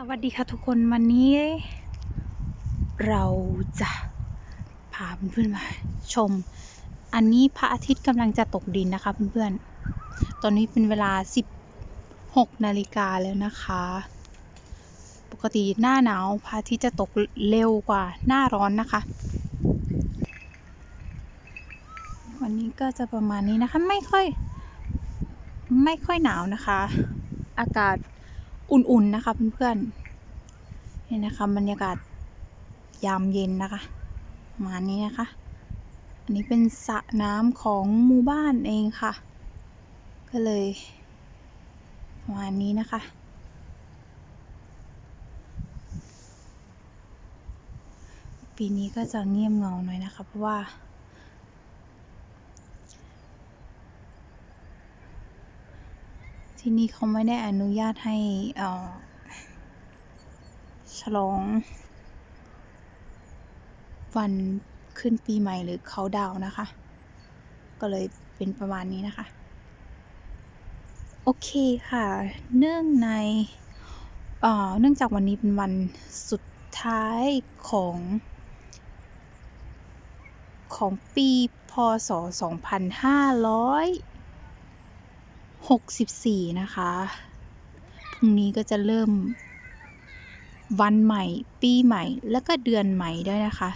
สวัสดีค่ะทุกคนวันนี้ เราจะพาเพื่อนๆมาชม อันนี้พระอาทิตย์กำลังจะตกดินนะคะเพื่อนๆ ตอนนี้เป็นเวลา 16นาฬิกาแล้วนะคะ ปกติหน้าหนาวพระอาทิตย์จะตกเร็วกว่าหน้าร้อนนะคะ วันนี้ก็จะประมาณนี้นะคะไม่ค่อย ไม่ค่อยหนาวนะคะ อากาศ อุ่นๆนะคะเพื่อนๆนี่นะคะบรรยากาศยามเย็นนะคะมานี้นะคะ อันนี้เป็นสระน้ำของหมู่บ้านเองค่ะ ก็เลยประมาณนี้นะคะปีนี้ก็จะเงียบเงาหน่อยนะคะ เพราะว่า ที่นี่เขาไม่ได้อนุญาตให้อ่อฉลอง วันขึ้นปีใหม่หรือเขาดาวนะคะ ก็เลยเป็นประมาณนี้นะคะ โอเคค่ะ เนื่องในอ่อเนื่องจากวันนี้เป็นวันสุดท้ายของของปีพศ 2500 64 นะคะ พรุ่งนี้ก็จะเริ่มวันใหม่ ปีใหม่ แล้วก็เดือนใหม่ด้วยนะคะ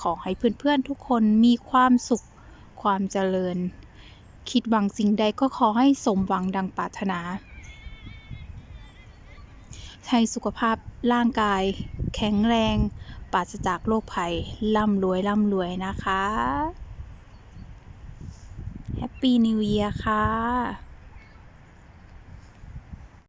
ขอให้เพื่อนๆทุกคนมีความสุข ความเจริญ คิดหวังสิ่งใดก็ขอให้สมหวังดังปรารถนาให้สุขภาพร่างกาย แข็งแรง ปราศจากโรคภัย ร่ำรวยร่ำรวยนะคะ แฮปปี้นิว e ียร์ค่ะ